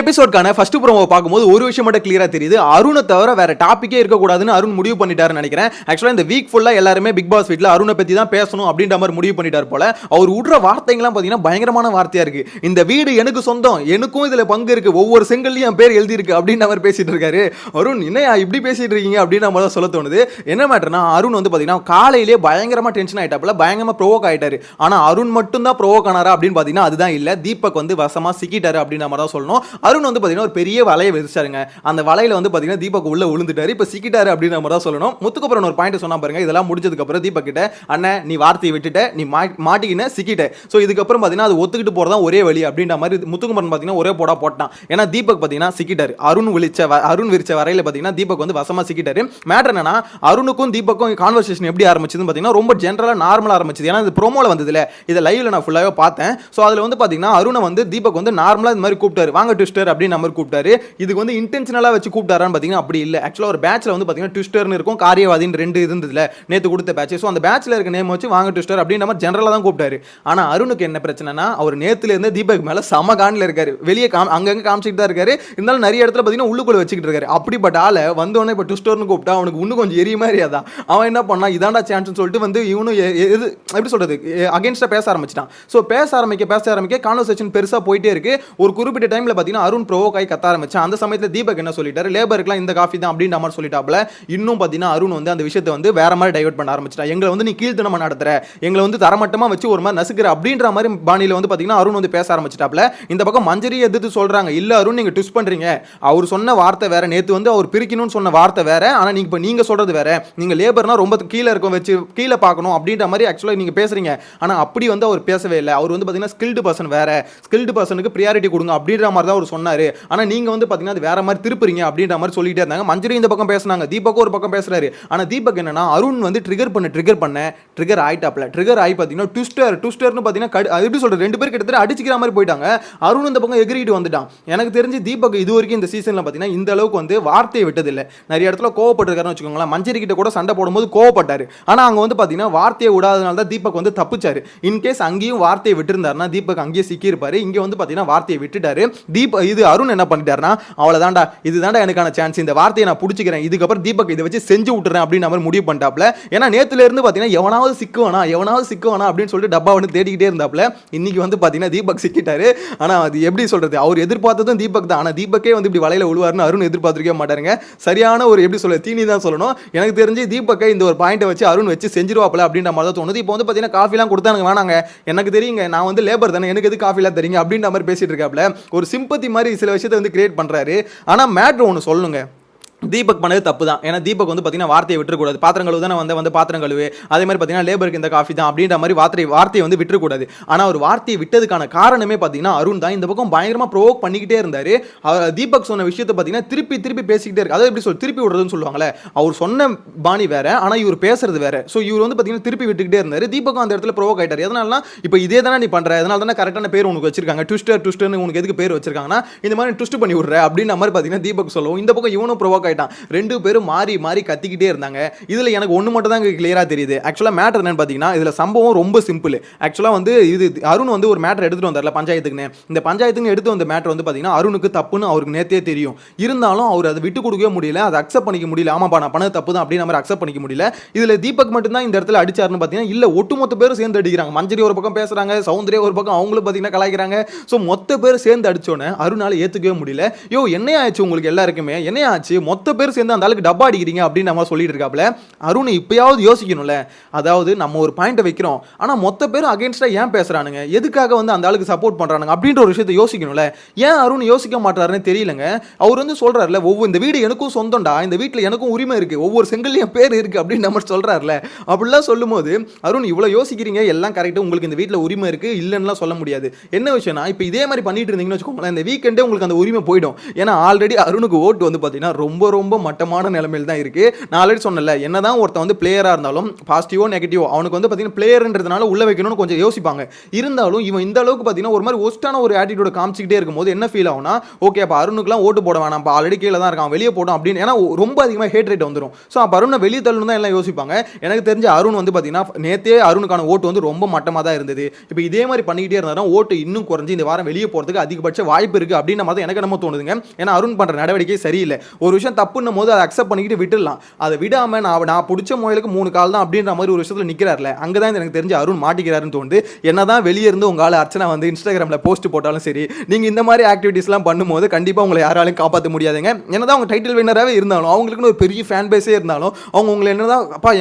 எபிசோட்கான first promo பார்க்கும்போது ஒரு விஷயம் மட்டும் கிளியராக தெரியுது. அருணை தவிர வேற டாப்பிக்கே இருக்கக்கூடாதுன்னு அருண் முடிவு பண்ணிட்டாருன்னு நினைக்கிறேன். ஆக்சுவலாக இந்த வீக் ஃபுல்லாக எல்லாருமே பிக் பாஸ் வீட்டில் அருணை பற்றி தான் பேசணும் அப்படின்ற மாதிரி முடிவு பண்ணிட்டார் போல. அவர் விடுற வார்த்தைங்களாம் பார்த்தீங்கன்னா பயங்கரமான வார்த்தையாக இருக்கு. இந்த வீடு எனக்கு சொந்தம் எனக்கும் இதில் பங்கு இருக்கு. ஒவ்வொரு செங்கல்லையும் என் பேர் எழுதியிருக்கு அப்படின்ற மாதிரி பேசிட்டு இருக்காரு. அருண் என்னையா இப்படி பேசிட்டு இருக்கீங்க? அப்படின்னு நம்ம தான் சொல்ல தோணுது. என்ன மேட்டர்னா அருண் வந்து பார்த்தீங்கன்னா காலையிலேயே பயங்கரமாக டென்ஷன் ஆயிட்டாப்புல பயங்கரமாக ப்ரோவோக் ஆகிட்டாரு ஆனால் அருண் மட்டும் தான் ப்ரோவோக் ஆனாரா அப்படின்னு பார்த்தீங்கன்னா அதுதான் இல்லை. தீபக் வந்து வசமாக சிக்கிட்டாரு அப்படின்ற மாதிரி தான் சொல்லணும். அருண் வந்து பார்த்தீங்கன்னா ஒரு பெரிய வலையை விரிச்சாருங்க. அந்த வலையில வந்து பார்த்தீங்கன்னா தீபக் உள்ள விழுந்துட்டாரு இப்போ சிக்கிட்டாரு அப்படின்ற மாதிரி தான் சொல்லணும். முத்துக்கப்புறம் ஒரு பாயிண்ட் சொன்னா பாருங்க. இதெல்லாம் முடிச்சதுக்கு அப்புறம் தீபக் கிட்ட அண்ணன் நீ வார்த்தையை விட்டுட்ட. நீ மா- மாட்டிக்கின சிக்கிட்ட. ஸோ இதுக்கப்புறம் பார்த்தீங்கன்னா அது ஒத்துக்கிட்டு போறதா ஒரே வழி அப்படின்ற மாதிரி முத்துக்குமரன் பார்த்தீங்கன்னா ஒரே போடா போட்டான். ஏன்னா தீபக் பார்த்தீங்கன்னா சிக்கிட்டாரு. அருண் விழிச்ச வ- அருண் விரிச்ச வரையில பார்த்தீங்கன்னா தீபக் வந்து வசமா சிக்கிட்டாரு. மேட்டர் என்னன்னா அருணுக்கும் தீபக்கும் கான்வர்சேஷன் எப்படி ஆரம்பிச்சதுன்னு பார்த்தீங்கன்னா ரொம்ப ஜென்ரலாக நார்மலாக ஆரம்பிச்சது. ஏன்னா இது ப்ரோமோவில் வந்ததில்ல இதை லைவில் நான் ஃபுல்லாவே பார்த்தேன். ஸோ அதில் வந்து பார்த்தீங்கன்னா அருணை வந்து தீபக் வந்து நார்மலாக இந்த மாதிரி கூப்பிட்டாரு. வாங்க ட்விஸ்டர் அப்படின்னு நம்பர் கூப்பிட்டாரு. இதுக்கு வந்து இன்டென்ஷனலாக வச்சு கூப்பிட்டாரான்னு பார்த்தீங்கன்னா அப்படி இல்லை. ஆக்சுவலாக ஒரு பேட்ச்ல வந்து பார்த்தீங்கன்னா ட்விஸ்டர்னு இருக்கும் காரியவாதின்னு ரெண்டு இருந்ததுல. நேற்று கொடுத்த பேட்ச் ஸோ அந்த பேச்சில் இருக்க நேம் வச்சு வாங்க ட்விஸ்டர் அப்படின்னு நம்ம ஜென்ரலாக தான் கூப்பிட்டாரு. ஆனால் அருணுக்கு என்ன பிரச்சனைனா அவர் நேற்றுலேருந்து தீபக் மேலே சம காண்டில் இருக்காரு. வெளியே காம் அங்கங்கே காமிச்சிட்டு தான் இருக்காரு. இருந்தாலும் நிறைய இடத்துல பார்த்தீங்கன்னா உள்ளுக்குள்ள வச்சுக்கிட்டு இருக்காரு. அப்படிப்பட்ட ஆளை வந்தோடனே இப்போ ட்விஸ்டர்னு கூப்பிட்டா அவனுக்கு இன்னும் கொஞ்சம் எரிய மாதிரி அதான். அவன் என்ன பண்ணா இதாண்டா சான்ஸ்னு சொல்லிட்டு வந்து இவனும் எ- எது எப்படி சொல்கிறது அகேன்ஸ்டாக பேச ஆரம்பிச்சிட்டான். ஸோ பேச ஆரம்பிக்க பேச ஆரம்பிக்க கான்வர்சேஷன் பெருசாக போயிட்டே இருக்கு. ஒரு குறிப்பிட்ட டைமில் பார்த்தீங்கன்னா பாத்தீங்கன்னா அருண் ப்ரோவோக் ஆகி கத்த ஆரம்பிச்சான். அந்த சமயத்தில் தீபக் என்ன சொல்லிட்டாரு? லேபருக்குலாம் இந்த காஃபி தான் அப்படின்ற மாதிரி சொல்லிட்டாப்ல இன்னும் பாத்தீங்கன்னா அருண் வந்து அந்த விஷயத்தை வந்து வேற மாதிரி டைவெர்ட் பண்ண ஆரம்பிச்சிட்டா எங்களை வந்து நீ கீழ்த்தனமா நடத்துற. எங்களை வந்து தரமட்டமா வச்சு ஒரு மாதிரி நசுக்கிற அப்படின்ற மாதிரி பாணியில் வந்து பார்த்தீங்கன்னா அருண் வந்து பேச ஆரம்பிச்சிட்டாப்ல இந்த பக்கம் மஞ்சரி எதிர்த்து சொல்றாங்க. இல்ல அருண் நீங்கள் ட்விஸ்ட் பண்றீங்க. அவர் சொன்ன வார்த்தை வேற. நேத்து வந்து அவர் பிரிக்கணும்னு சொன்ன வார்த்தை வேற. ஆனா நீங்க இப்போ நீங்க சொல்றது வேற. நீங்க லேபர்னா ரொம்ப கீழே இருக்கும் வச்சு கீழே பார்க்கணும் அப்படின்ற மாதிரி ஆக்சுவலாக நீங்க பேசுறீங்க. ஆனா அப்படி வந்து அவர் பேசவே இல்லை. அவர் வந்து பார்த்தீங்கன்னா ஸ்கில்டு பர்சன் வேற. ஸ்கில்டு பர்சனுக்கு ப்ரியாரிட்டி கொடுங்க அப்படின்ற மாதிரி தான் அவர் சொன்னாரு. ஆனா நீங்க வந்து பாத்தீங்கன்னா அது வேற மாதிரி திருப்புறீங்க அப்படின்ற மாதிரி சொல்லிட்டே இருந்தாங்க. மஞ்சரி இந்த பக்கம் பேசுனாங்க. தீபக்கும் ஒரு பக்கம் பேசுறாரு. ஆனா தீபக் என்னன்னா அருண் வந்து ட்ரிகர் பண்ண ட்ரிகர் பண்ண. ட்ரிகர் ஆயிட்டாப்ல ட்ரிகர் ஆகி பார்த்தீங்கன்னா ட்விஸ்டர் ட்விஸ்டர்னு பாத்தீங்கன்னா அது எப்படி சொல்கிறது ரெண்டு பேர் கிட்டத்தட்ட அடிச்சுக்கிற மாதிரி போயிட்டாங்க. அருண் இந்த பக்கம் எகிரிட்டு வந்துட்டான். எனக்கு தெரிஞ்சு தீபக் இது வரைக்கும் இந்த சீசன்ல பாத்தீங்கன்னா இந்த அளவுக்கு வந்து வார்த்தையை விட்டதில்லை. நிறைய இடத்துல கோவப்பட்டிருக்காருன்னு வச்சுக்கோங்களேன். மஞ்சரி கிட்ட கூட சண்டை போடும்போது கோவப்பட்டார். ஆனா அங்க வந்து பாத்தீங்கன்னா வார்த்தையை விடாதனால தான் தீபக் வந்து தப்பிச்சார். இன்கேஸ் அங்கேயும் வார்த்தையை விட்டுருந்தாருன்னா தீபக் அங்கேயே சிக்கியிருப்பாரு. இங்கே வந்து பார்த்தீங்கன்னா வார்த்தையை விட்டுட்டாரு. தீபக் இது அருண் என்ன பண்ணிட்டாருன்னா அவ்வளோதான்டா இதுதான்டா எனக்கான சான்ஸ் இந்த வார்த்தையை நான் பிடிச்சிக்கிறேன். இதுக்கப்புறம் தீபக் இதை வச்சு செஞ்சு விட்டுறேன் அப்படின்னு அவர் முடிவு பண்ணிட்டாப்ல ஏன்னா நேத்துல இருந்து எவனாவது சிக்குவானா எவனாவது சிக்குவானா அப்படின்னு சொல்லிட்டு டப்பா வந்து தேடிக்கிட்டே இருந்தாப்ல இன்னைக்கு வந்து பார்த்தீங்கன்னா தீபக் சிக்கிட்டாரு. ஆனால் அது எப்படி சொல்றது? அவர் எதிர்பார்த்ததும் தீபக் தான். ஆனால் தீபக்கே வந்து இப்படி வலையில விழுவாருன்னு அருண் எதிர்பார்த்திருக்கவே மாட்டாருங்க. சரியான ஒரு எப்படி சொல்ல தீனி தான் சொல்லணும். எனக்கு தெரிஞ்சு தீபக்கை இந்த ஒரு பாயிண்ட்டை வச்சு அருண் வச்சு செஞ்சிருவாப்ல அப்படின்ற மாதிரி தான் தோணுது. இப்போ வந்து பார்த்தீங்கன்னா காஃபிலாம் கொடுத்தானுங்க வேணாங்க. எனக்கு தெரியுங்க நான் வந்து லேபர் தானே. எனக்கு எது காஃபிலாம் தெரியுங்க அப்படின்ற மாதிரி பேசிட்டு இருக்காப்ல ஒரு சிம்பத்தி மாதிரி சில விஷயத்தை வந்து கிரியேட் பண்றாரு. ஆனா மேட்ரு ஒன்று சொல்லுங்கள் தீபக் பண்ணது தப்பு தான் ஏன்னா தீபக் வந்து பார்த்தீங்கன்னா வார்த்தையை விட்டுறக்கூடாது. பாத்திரம் கழுவு தானே வந்து வந்து பாத்திரம் கழுவு. அதே மாதிரி பார்த்தீங்கன்னா லேபருக்கு இந்த காஃபி தான் அப்படின்ற மாதிரி வார்த்தை வார்த்தையை வந்து விட்டுறக்கூடாது. ஆனால் அவர் வார்த்தையை விட்டதுக்கான காரணமே பார்த்தீங்கன்னா அருண் தான். இந்த பக்கம் பயங்கரமாக ப்ரோவோக் பண்ணிக்கிட்டே இருந்தார். அவர் தீபக் சொன்ன விஷயத்தை பார்த்தீங்கன்னா திருப்பி திருப்பி பேசிக்கிட்டே இருக்கு அதை எப்படி சொல் திருப்பி விடுறதுன்னு சொல்லுவாங்களே அவர் சொன்ன பாணி வேற ஆனால் இவர் பேசுறது வேற. ஸோ இவர் வந்து பார்த்தீங்கன்னா திருப்பி விட்டுக்கிட்டே இருந்தார். தீபக்கும் அந்த இடத்துல ப்ரோவோக் ஆகிட்டார் எதனால இப்போ இதே தானே நீ பண்ணுற அதனால தானே கரெக்டான பேர் உனக்கு வச்சிருக்காங்க. ட்விஸ்டர் ட்விஸ்டர்னு உனக்கு எதுக்கு பேர் வச்சிருக்காங்கன்னா இந்த மாதிரி ட்விஸ்ட் பண்ணி விடுற அப்படின்ற மாதிரி பார்த்தீங்கன்னா தீபக் சொல்லுவோம். இந்த பக்கம் இவனும் ப்ரோவோக் ஆயிட்டான் ரெண்டு பேரும் மாறி மாறி கத்திக்கிட்டே இருந்தாங்க. இதுல எனக்கு ஒன்று மட்டும் தான் கிளியரா தெரியுது. ஆக்சுவலா மேட்டர் என்னன்னு பார்த்தீங்கன்னா இதுல சம்பவம் ரொம்ப சிம்பிள் ஆக்சுவலா வந்து இது அருண் வந்து ஒரு மேட்டர் எடுத்துட்டு வந்தார்ல பஞ்சாயத்துக்குன்னு. இந்த பஞ்சாயத்துக்கு எடுத்து வந்த மேட்டர் வந்து பார்த்தீங்கன்னா அருணுக்கு தப்புன்னு அவருக்கு நேத்தே தெரியும். இருந்தாலும் அவர் அதை விட்டு கொடுக்கவே முடியல அதை அக்செப்ட் பண்ணிக்க முடியல. ஆமாப்பா நான் பண்ணது தப்பு தான் அப்படின்னு நம்ம அக்செப்ட் பண்ணிக்க முடியல. இதுல தீபக் மட்டும்தான் இந்த இடத்துல அடிச்சாருன்னு பார்த்தீங்கன்னா இல்ல ஒட்டுமொத்த பேரும் சேர்ந்து அடிக்கிறாங்க. மஞ்சரி ஒரு பக்கம் பேசுறாங்க சௌந்தரிய ஒரு பக்கம் அவங்களும் பார்த்தீங்கன்னா கலாய்க்கிறாங்க. ஸோ மொத்த பேர் சேர்ந்து அடித்தோன்னே அருணால ஏத்துக்கவே முடியல. யோ என்ன ஆச்சு உங்களுக்கு எல்லாருக்குமே? என்ன ஆச்சு? மொத்த பேர் சேர்ந்து அந்த ஆளுக்கு டப்பா அடிக்கிறீங்க அப்படின்னு நம்ம சொல்லிட்டு இருக்காப்ல அருண் இப்பயாவது யோசிக்கணும்ல. அதாவது நம்ம ஒரு பாயிண்ட்டை வைக்கிறோம். ஆனால் மொத்த பேரும் அகேன்ஸ்டாக ஏன் பேசுகிறானுங்க எதுக்காக வந்து அந்த ஆளுக்கு சப்போர்ட் பண்ணுறானுங்க அப்படின்ற ஒரு விஷயத்தை யோசிக்கணும்ல. ஏன் அருண் யோசிக்க மாட்டாருன்னு தெரியலங்க. அவர் வந்து சொல்கிறாருல ஒவ்வொரு இந்த வீடு எனக்கும் சொந்தம்டா. இந்த வீட்டில் எனக்கும் உரிமை இருக்குது ஒவ்வொரு செங்கல்லையும் பேர் இருக்குது அப்படின்னு நம்ம சொல்கிறாருல அப்படிலாம் சொல்லும்போது அருண் இவ்வளோ யோசிக்கிறீங்க. எல்லாம் கரெக்டாக உங்களுக்கு இந்த வீட்டில் உரிமை இருக்கு. இல்லைன்னுலாம் சொல்ல முடியாது. என்ன விஷயம்னா இப்போ இதே மாதிரி பண்ணிட்டு இருந்தீங்கன்னு வச்சுக்கோங்களேன் இந்த வீக்கெண்டே உங்களுக்கு அந்த உரிமை போயிடும். ஏன்னா ஆல்ரெடி அருணுக்கு ஓட்டு வந்து பார்த்தீங்கன்னா ரொம்ப ரொம்ப ரொம்ப மட்டமான நிலைமையில் தான் இருக்கு. நான் ஆல்ரெடி சொன்னல என்னதான் ஒருத்தன் வந்து பிளேயராக இருந்தாலும் பாசிட்டிவோ நெகட்டிவோ அவனுக்கு வந்து பார்த்தீங்கன்னா பிளேயர்ன்றதுனால உள்ள வைக்கணும்னு கொஞ்சம் யோசிப்பாங்க. இருந்தாலும் இவன் இந்த அளவுக்கு பார்த்தீங்கன்னா ஒரு மாதிரி ஒஸ்டான ஒரு ஆட்டிடியூட காமிச்சிக்கிட்டே இருக்கும்போது என்ன ஃபீல் ஆகும்னா ஓகே அப்போ அருணுக்குலாம் ஓட்டு போட வேணாம் இப்போ ஆல்ரெடி கீழே தான் இருக்கான் வெளியே போடும் அப்படின்னு ஏன்னா ரொம்ப அதிகமாக ஹேட் ரேட் வந்துடும் ஸோ அப்போ அருணை வெளியே தள்ளணும் தான் எல்லாம் யோசிப்பாங்க. எனக்கு தெரிஞ்ச அருண் வந்து பார்த்தீங்கன்னா நேத்தே அருணுக்கான ஓட்டு வந்து ரொம்ப மட்டமாக தான் இருந்தது. இப்போ இதே மாதிரி பண்ணிக்கிட்டே இருந்தாலும் ஓட்டு இன்னும் குறைஞ்சி இந்த வாரம் வெளியே போகிறதுக்கு அதிகபட்ச வாய்ப்பு இருக்குது அப்படின்ற மாதிரி எனக்கு நம்ம தோணுதுங்க. ஏன்னா அருண் பண்ணுற நடவடிக்கை சரியில்லை. ஒரு விஷயம் தப்புன்னும் போது அதை அக்செப்ட் பண்ணிக்கிட்டு விட்டுடலாம். அதை விடாமல் நான் நான் பிடிச்ச முயலுக்கு மூணு கால் தான் அப்படின்ற மாதிரி ஒரு விஷயத்தில் நிற்கிறார்ல அங்கே தான் எனக்கு தெரிஞ்ச அருண் மாட்டிக்கிறாருன்னு தோணுது. என்னதான் வெளியே இருந்து உங்களால் ஆள் அர்ச்சனா வந்து இன்ஸ்டாகிராமில் போஸ்ட் போட்டாலும் சரி நீங்கள் இந்த மாதிரி ஆக்டிவிட்டீஸ்லாம் பண்ணும்போது கண்டிப்பாக உங்களை யாராலையும் காப்பாற்ற முடியாதுங்க. என்னதான் அவங்க டைட்டில் வின்னராகவே இருந்தாலும் அவங்களுக்குன்னு ஒரு பெரிய ஃபேன் பேஸே இருந்தாலும் அவங்க உங்களை என்ன தான் அப்பா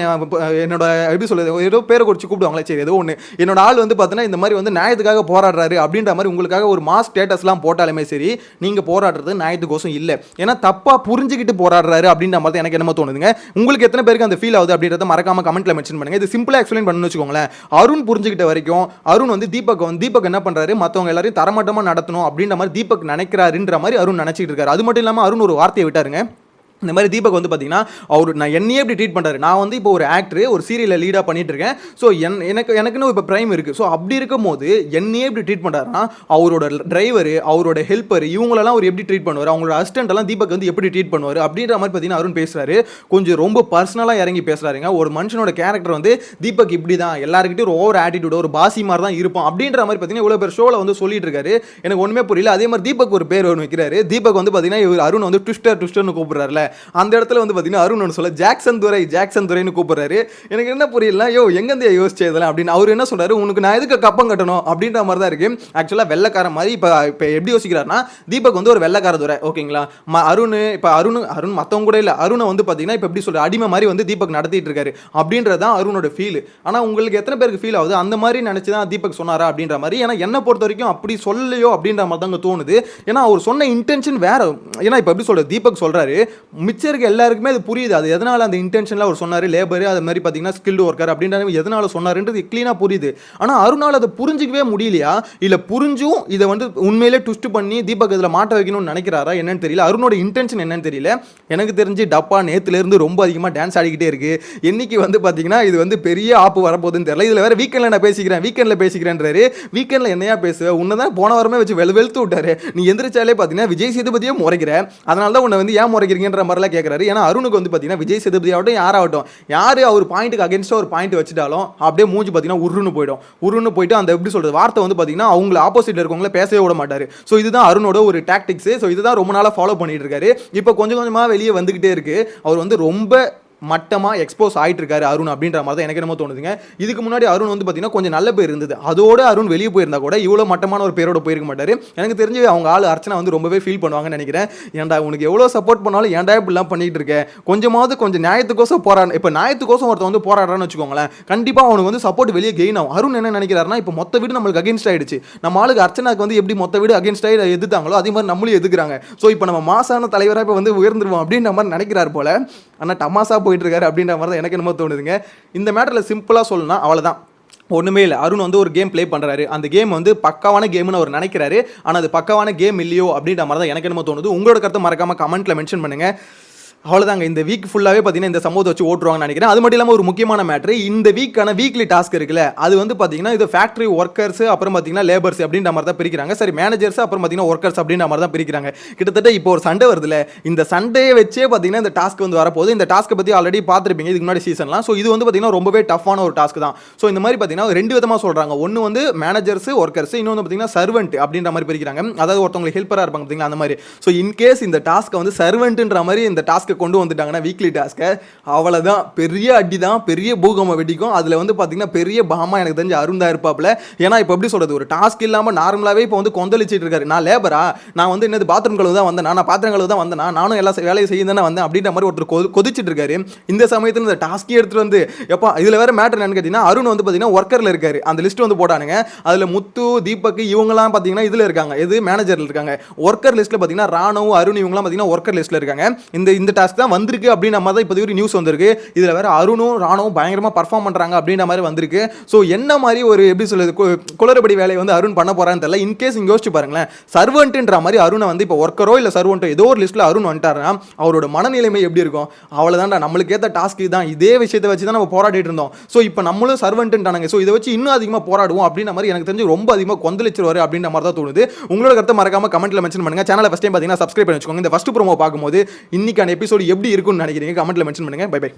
என்னோட எப்படி சொல்லுது ஏதோ பேரை குறித்து கூப்பிடுவாங்களே சரி ஏதோ ஒன்று என்னோட ஆள் வந்து பார்த்தீங்கன்னா இந்த மாதிரி வந்து நியாயத்துக்காக போராடுறாரு அப்படின்ற மாதிரி உங்களுக்காக ஒரு மாஸ் ஸ்டேட்டஸ்லாம் போட்டாலுமே சரி நீங்கள் போராடுறது நியாயத்துக்கோசம் இல்லை. ஏன்னா தப்பாக புரிஞ்சுக்கிட்டு போராடுறாரு அப்படின்ற மாதிரி தான் எனக்கு என்னமோ தோணுதுங்க. உங்களுக்கு எத்தனை பேருக்கு அந்த ஃபீல் ஆகுது அப்படின்றத மறக்காம கமெண்ட்ல மென்ஷன் பண்ணுங்க. இது சிம்பிளா எக்ஸ்பிளைன் பண்ணணும்னு வச்சுக்கோங்களேன். அருண் புரிஞ்சுக்கிட்ட வரைக்கும் அருண் வந்து தீபக் வந்து தீபக் என்ன பண்றாரு? மற்றவங்க எல்லாரையும் தரமட்டமா நடத்தணும் அப்படின்ற மாதிரி தீபக் நினைக்கிறாருன்ற மாதிரி அருண் நினைச்சிட்டு இருக்காரு. அது மட்டும் இல்லாமல் அருண் ஒரு வார்த்தையை விட்டாருங்க. இந்த மாதிரி தீபக் வந்து பார்த்தீங்கன்னா அவர் நான் என்னையே எப்படி ட்ரீட் பண்ணுறாரு நான் வந்து இப்போ ஒரு ஆக்டர் ஒரு சீரியலில் லீடாக பண்ணிட்டு இருக்கேன் ஸோ என் எனக்கு எனக்குன்னு இப்போ ப்ரைம் இருக்குது ஸோ அப்படி இருக்கும்போது என்னையே எப்படி ட்ரீட் பண்ணுறாருன்னா அவரோட டிரைவர் அவரோட ஹெல்ப்பர் இவங்களெல்லாம் அவர் எப்படி ட்ரீட் பண்ணுவார்? அவங்களோட அசிஸ்டண்ட்டெல்லாம் தீபக் வந்து எப்படி ட்ரீட் பண்ணுவார்? அப்படின்ற மாதிரி பார்த்தீங்கன்னா அருண் பேசுகிறாரு கொஞ்சம் ரொம்ப பர்சனலாக இறங்கி பேசுகிறாருங்க ஒரு மனுஷனோட கேரக்டர் வந்து தீபக் இப்படி தான் எல்லாருக்கிட்டையும் ஒரு ஓவர் ஆட்டிடியூட் ஒரு பாசி மாதிரி தான் இருப்போம் அப்படின்ற மாதிரி பார்த்தீங்கன்னா இவ்வளோ பேர் ஷோவில் வந்து சொல்லிட்டு இருக்காரு எனக்கு ஒன்றுமே புரியல. அதே மாதிரி தீபக் ஒரு பேர் ஒன்று வைக்கிறாரு. தீபக் வந்து பார்த்தீங்கன்னா இவர் அருண் வந்து ட்விஸ்டர் ட்விஸ்டர்னு கூப்பிடுறாருல. அந்த இடத்துல வந்து பார்த்தீங்கன்னா அருண் சொல்ல ஜாக்சன் துரை ஜாக்சன் துரைன்னு கூப்பிடுறாரு. எனக்கு என்ன புரியல யோ எங்கேருந்து யோசிச்சு இதெல்லாம்? அப்படின்னு. அவர் என்ன சொல்கிறாரு உனக்கு நான் எதுக்கு கப்பம் கட்டணும்? அப்படின்ற மாதிரி தான் இருக்கு ஆக்சுவலாக வெள்ளக்கார மாதிரி இப்போ இப்போ எப்படி யோசிக்கிறாருன்னா தீபக் வந்து ஒரு வெள்ளக்கார துறை ஓகேங்களா? ம அருண் இப்போ அருண் அருண் மற்றவங்க கூட இல்லை. அருணை வந்து பார்த்தீங்கன்னா இப்போ எப்படி சொல்கிற அடிமை மாதிரி வந்து தீபக் நடத்திட்டு இருக்காரு. அப்படின்றது தான் அருணோட ஃபீல் ஆனால் உங்களுக்கு எத்தனை பேருக்கு ஃபீல் ஆகுது? அந்த மாதிரி நினச்சி தான் தீபக் சொன்னாரா அப்படின்ற மாதிரி. ஏன்னா என்னை பொறுத்த வரைக்கும் அப்படி சொல்லலையோ அப்படின்ற மாதிரி தாங்க தோணுது. ஏன்னா அவர் சொன்ன இன்டென்ஷன் வேறு. ஏன்னா இப்போ எப்படி சொல்கிறார் தீபக் சொல்கிறாரு மிச்சம் இருக்க எல்லாருக்குமே அது புரியுது. அது எதனால் அந்த இன்டென்ஷனில் அவர் சொன்னார்? லேபர் அது மாதிரி பார்த்தீங்கன்னா ஸ்கில்டு ஒர்க்கர் அப்படின்ற எதனால் சொன்னார்ன்றது க்ளீனாக புரியுது. ஆனால் அருணால் அதை புரிஞ்சிக்கவே முடியலையா? இல்லை புரிஞ்சும் இதை வந்து உண்மையிலே ட்விஸ்ட் பண்ணி தீபக் இதில் மாட்ட வைக்கணும்னு நினைக்கிறாரா? என்னன்னு தெரியல. அருணோட இன்டென்ஷன் என்னன்னு தெரியல. எனக்கு தெரிஞ்சு டப்பா நேத்துலேருந்து ரொம்ப அதிகமாக டான்ஸ் ஆடிக்கிட்டே இருக்குது என்னைக்கு வந்து பார்த்தீங்கன்னா இது வந்து பெரிய ஆப்பு வரப்போகுதுன்னு தெரியல. இதில் வேறு வீக்கெண்டில் நான் பேசிக்கிறேன். வீக்கெண்டில் பேசிக்கிறேன்றாரு. வீக்கெண்டில் என்னையா பேசுவேன் உன்னை தான் போன வாரமே வச்சு வெளு வெளுத்து விட்டாரு. நீ எந்திரிச்சாலே பார்த்தீங்கன்னா விஜய் சேதுபதியே முறைக்கிற. அதனால தான் உன்னை வந்து ஏன் முறைக்கிறீங்கன்ற மாதிரிலாம் கேட்குறாரு ஏன்னா அருணுக்கு வந்து பார்த்தீங்கன்னா விஜய் சேதுபதி ஆகட்டும் யாராகட்டும் யார் அவர் பாயிண்ட்டுக்கு அகேன்ஸ்டாக ஒரு பாயிண்ட் வச்சுட்டாலும் அப்படியே மூஞ்சி பார்த்தீங்கன்னா உருன்னு போயிடும். உருன்னு போயிட்டு அந்த எப்படி சொல்கிறது வார்த்தை வந்து பார்த்தீங்கன்னா அவங்கள ஆப்போசிட்டில் இருக்கவங்கள பேசவே விட மாட்டார். ஸோ இதுதான் அருணோட ஒரு டாக்டிக்ஸு ஸோ இதுதான் ரொம்ப நாளாக ஃபாலோ பண்ணிட்டு இருக்காரு. இப்போ கொஞ்சம் கொஞ்சமாக வெளியே வந்துக்கிட்டே இருக்குது அவர் வந்து ரொம்ப மட்டமாக எக்ஸ்போஸ் ஆகிட்டு இருக்காரு அருண் அப்படின்ற மாதிரி தான் எனக்கு என்னமோ தோணுதுங்க. இதுக்கு முன்னாடி அருண் வந்து பார்த்தீங்கன்னா கொஞ்சம் நல்ல பேர் இருந்தது. அதோட அருண் வெளியே போயிருந்தா கூட இவ்வளோ மட்டமான ஒரு பேரோட போயிருக்க மாட்டார். எனக்கு தெரிஞ்சு அவங்க ஆள் அர்ச்சனா வந்து ரொம்பவே ஃபீல் பண்ணுவாங்கன்னு நினைக்கிறேன். ஏன்டா உனக்கு எவ்வளோ சப்போர்ட் பண்ணாலும் ஏன்டா இப்படிலாம் பண்ணிட்டு இருக்கேன் கொஞ்சமாவது கொஞ்சம் நியாயத்துக்கோசம் போராட இப்போ நியாயத்துக்கோசம் ஒருத்தன் வந்து போராடுறான்னு வச்சுக்கோங்களேன். கண்டிப்பாக அவனுக்கு வந்து சப்போர்ட் வெளியே கெயின் ஆகும். அருண் என்ன நினைக்கிறாருன்னா இப்போ மொத்த வீடு நம்மளுக்கு அகேன்ஸ்ட் ஆயிடுச்சு. நம்ம ஆளுக்கு அர்ச்சனாக்கு வந்து எப்படி மொத்த வீடு அகேன்ஸ்ட் ஆகி எதிர்த்தாங்களோ அதே மாதிரி நம்மளும் எதுக்குறாங்க ஸோ இப்போ நம்ம மாசான தலைவராக இப்போ வந்து உயர்ந்துருவோம் அப்படின்ற மாதிரி நினைக்கிறார் போல. ஆனால் டமாசா போய் இருக்காரு அப்படின்ற மாதிரி தான் எனக்கு என்னமோ தோணுதுங்க. இந்த மேட்டரில் சிம்பிளாக சொல்லணும்னா அவ்வளோதான் ஒன்றுமே இல்லை. அருண் வந்து ஒரு கேம் ப்ளே பண்ணுறாரு அந்த கேம் வந்து பக்காவான கேம்னு அவர் நினைக்கிறாரு. ஆனால் அது பக்காவான கேம் இல்லையோ அப்படின்ற மாதிரி தான் எனக்கு என்னமோ தோணுது. உங்களோட கருத்தை மறக்காமல் கமெண்ட்டில் மென்ஷன் பண்ணுங்கள் அவ்வளோதாங்க இந்த வீக் ஃபுல்லாகவே பார்த்தீங்கன்னா இந்த சம்பவத்தை வச்சு ஓட்டுருவாங்கன்னு நினைக்கிறேன். அது மட்டும் இல்லாமல் ஒரு முக்கியமான மேட்ரு இந்த வீக்கான வீக்லி டாஸ்க் இருக்குல்ல அது வந்து பார்த்தீங்கன்னா இது ஃபேக்ட்ரி ஒர்க்கர்ஸ் அப்புறம் பார்த்தீங்கன்னா லேபர்ஸ் அப்படின்ற மாதிரி தான் பிரிக்கிறாங்க. சரி மேனேஜர்ஸ் அப்புறம் பார்த்தீங்கன்னா ஒர்க்கர்ஸ் அப்படின்ற மாதிரி தான் பிரிக்கிறாங்க. கிட்டத்தட்ட இப்போ ஒரு சண்டை வருதுல இந்த சண்டையை வச்சே பார்த்தீங்கன்னா இந்த டாஸ்க் வந்து வரப்போது இந்த டாஸ்க்கை பற்றி ஆல்ரெடி பார்த்துருப்பீங்க இதுக்கு முன்னாடி சீசன்லாம் ஸோ இது வந்து பார்த்தீங்கன்னா ரொம்பவே டஃப்பான ஒரு டாஸ்க் தான். ஸோ இந்த மாதிரி பார்த்தீங்கன்னா ரெண்டு விதமாக சொல்கிறாங்க ஒன்று வந்து மேனேஜர்ஸ் ஒர்க்கர்ஸ் இன்னொன்று பார்த்தீங்கன்னா சர்வெண்ட் அப்படின்ற மாதிரி பிரிக்கிறாங்க. அதாவது ஒருத்தவங்களுக்கு ஹெல்ப்பராக இருப்பாங்க பார்த்தீங்களா அந்த மாதிரி. ஸோ இன்கேஸ் இந்த டாஸ்க்கை வந்து சர்வெண்ட்டுன்ற மாதிரி இந்த டாஸ்க்கு கொண்டு வந்துட்டாங்கன்னா வீக்லி டாஸ்க்கை அவ்வளோதான் பெரிய அடி தான் பெரிய பூகம்பம் வெடிக்கும். அதில் வந்து பார்த்தீங்கன்னா பெரிய பாமா எனக்கு தெரிஞ்சு அருந்தா இருப்பாப்ல ஏன்னா இப்போ எப்படி சொல்கிறது ஒரு டாஸ்க் இல்லாமல் நார்மலாகவே இப்போ வந்து கொந்தளிச்சிட்டு இருக்காரு. நான் லேபரா நான் வந்து என்னது பாத்ரூம் கழுவு தான் வந்தேன்? நான் பாத்திரம் கழுவு தான் வந்தேன்? நானும் எல்லா வேலையை செய்ய தானே வந்தேன். அப்படின்ற மாதிரி ஒருத்தர் கொ கொதிச்சிட்டு இருக்காரு. இந்த சமயத்தில் இந்த டாஸ்க்கே எடுத்துட்டு வந்து எப்பா இதில் வேறு மேட்டர் என்னன்னு கேட்டிங்கன்னா அருண் வந்து பார்த்தீங்கன்னா ஒர்க்கரில் இருக்காரு. அந்த லிஸ்ட் வந்து போட்டானுங்க. அதில் முத்து தீபக் இவங்கலாம் பார்த்தீங்கன்னா இதில் இருக்காங்க. இது மேனேஜரில் இருக்காங்க. ஒர்க்கர் லிஸ்ட்டில் பார்த்தீங்கன்னா ராணுவ அருண் இவங்கலாம் பார்த்தீங்கன்னா ஒர்க்கர் லிஸ்ட்டில் இருக்காங்க. இந்த இந்த டாஸ்க் தான் வந்திருக்கு அப்படின்ற மாதிரி தான் இப்போதைக்கு நியூஸ் வந்திருக்கு. இதில் வேற அருணும் ராணுவம் பயங்கரமாக பர்ஃபார்ம் பண்ணுறாங்க அப்படின்ற மாதிரி வந்திருக்கு. ஸோ என்ன மாதிரி ஒரு எப்படி சொல்லுது கு- குளறுபடி வேலையை வந்து அருண் பண்ண போகிறான்னு தெரியல. இன்கேஸ் இங்கே யோசிச்சு பாருங்களேன். சர்வெண்ட்டுன்ற மாதிரி அருணை வந்து இப்போ ஒர்க்கரோ இல்லை சர்வெண்ட்டோ ஏதோ ஒரு லிஸ்ட்டில் அருண் வந்துட்டாருன்னா அவரோட மனநிலைமை எப்படி இருக்கும்? அவ்வளோதான்டா நம்மளுக்கு ஏற்ற டாஸ்க் தான் இதே விஷயத்தை வச்சு தான் நம்ம போராடிட்டு இருந்தோம். ஸோ இப்போ நம்மளும் சர்வெண்ட்டுன்ட்டானுங்க ஸோ இதை வச்சு இன்னும் அதிகமாக போராடுவோம் அப்படின்ற மாதிரி எனக்கு தெரிஞ்சு ரொம்ப அதிகமாக கொந்தளிச்சிருவாரு அப்படின்ற மாதிரி தான் தோணுது. உங்களோட கருத்தை மறக்காம கமெண்ட்ல மென்ஷன் பண்ணுங்க. சேனலை ஃபஸ்ட் டைம் பார்த்தீங்கன்னா சப்ஸ்கிரைப் பண்ணி வச்சுக்கோங்க. இந்த ஃபஸ்ட் ப்ரோமோ பார்க்கும்போது இன்னைக்கான எபிசோடு எப்படி இருக்கும்னு நினைக்கிறீங்க? கமெண்ட்ல மென்ஷன் பண்ணுங்க. By by